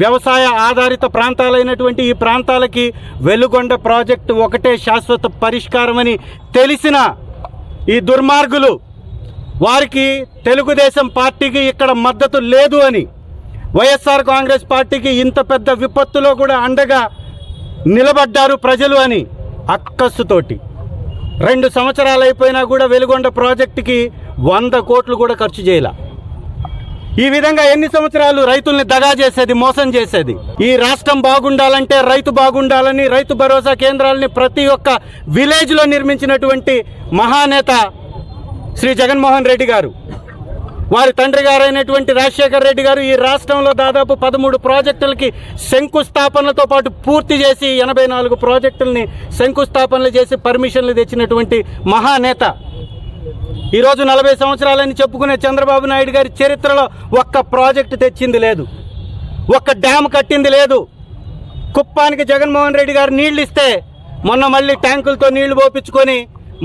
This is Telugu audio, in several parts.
వ్యవసాయ ఆధారిత ప్రాంతాలైనటువంటి ఈ ప్రాంతాలకి వెలుగొండ ప్రాజెక్టు ఒకటే శాశ్వత పరిష్కారమని తెలిసిన ఈ దుర్మార్గులు వారికి తెలుగుదేశం పార్టీకి ఇక్కడ మద్దతు లేదు అని వైఎస్ఆర్ కాంగ్రెస్ పార్టీకి ఇంత పెద్ద విపత్తులో కూడా అండగా నిలబడ్డారు ప్రజలు అని అక్కస్సుతోటి. రెండు సంవత్సరాలు అయిపోయినా కూడా వెలుగొండ ప్రాజెక్టుకి వంద కోట్లు కూడా ఖర్చు చేయాల. ఈ విధంగా ఎన్ని సంవత్సరాలు రైతుల్ని దగా చేసేది మోసం చేసేది? ఈ రాష్ట్రం బాగుండాలంటే రైతు బాగుండాలని రైతు భరోసా కేంద్రాలని ప్రతి ఒక్క విలేజ్లో నిర్మించినటువంటి మహానేత శ్రీ జగన్మోహన్ రెడ్డి గారు. వారి తండ్రి గారైనటువంటి రాజశేఖర్ రెడ్డి గారు ఈ రాష్ట్రంలో దాదాపు పదమూడు ప్రాజెక్టులకి శంకుస్థాపనలతో పాటు పూర్తి చేసి ఎనభై నాలుగు ప్రాజెక్టుల్ని శంకుస్థాపనలు చేసి పర్మిషన్లు తెచ్చినటువంటి మహానేత ఈరోజు నలభై సంవత్సరాలని చెప్పుకునే చంద్రబాబు నాయుడు గారి చరిత్రలో ఒక్క ప్రాజెక్టు తెచ్చింది లేదు. ఒక్క డ్యామ్ కట్టింది లేదు. కుప్పానికి జగన్మోహన్ రెడ్డి గారు నీళ్ళు ఇస్తే మొన్న మళ్ళీ ట్యాంకులతో నీళ్ళు పోపించుకొని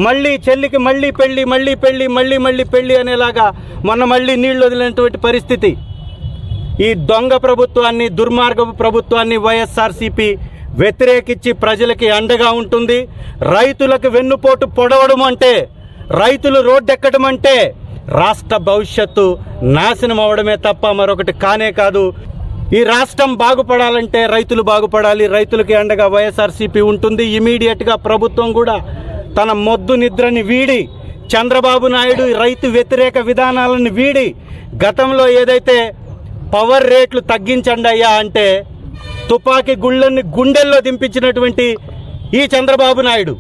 మళ్ళీ చెల్లికి మళ్ళీ పెళ్ళి మళ్ళీ పెళ్ళి మళ్ళీ మళ్ళీ పెళ్ళి అనేలాగా మొన్న మళ్ళీ నీళ్ళు వదిలినటువంటి పరిస్థితి. ఈ దొంగ ప్రభుత్వాన్ని దుర్మార్గపు ప్రభుత్వాన్ని వైఎస్ఆర్సీపీ వ్యతిరేకించి ప్రజలకి అండగా ఉంటుంది. రైతులకు వెన్నుపోటు పొడవడం అంటే రైతులు రోడ్డెక్కడం అంటే రాష్ట్ర భవిష్యత్తు నాశనం అవడమే తప్ప మరొకటి కానే కాదు. ఈ రాష్ట్రం బాగుపడాలంటే రైతులు బాగుపడాలి రైతులకి అండగా వైఎస్ఆర్సీపీ ఉంటుంది. ఇమీడియట్గా ప్రభుత్వం కూడా తన మొద్దు నిద్రని వీడి చంద్రబాబు నాయుడు రైతు వ్యతిరేక విధానాలను వీడి గతంలో ఏదైతే పవర్ రేట్లు తగ్గించండి అయ్యా అంటే తుపాకీ గుళ్ళని గుండెల్లో దింపించినటువంటి ఈ చంద్రబాబు నాయుడు.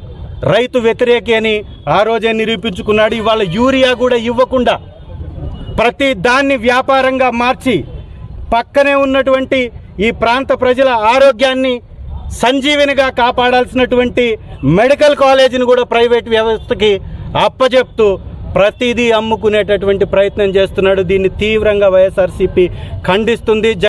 రైతు వ్యతిరేకి అని ఆ రోజే నిరూపించుకున్నాడు. ఇవాళ యూరియా కూడా ఇవ్వకుండా ప్రతి దాన్ని వ్యాపారంగా మార్చి పక్కనే ఉన్నటువంటి ఈ ప్రాంత ప్రజల ఆరోగ్యాన్ని సంజీవినిగా కాపాడాల్సినటువంటి మెడికల్ కాలేజీని కూడా ప్రైవేట్ వ్యవస్థకి అప్పచెప్తూ ప్రతిదీ అమ్ముకునేటటువంటి ప్రయత్నం చేస్తున్నాడు. దీన్ని తీవ్రంగా వైఎస్ఆర్సీపీ ఖండిస్తుంది.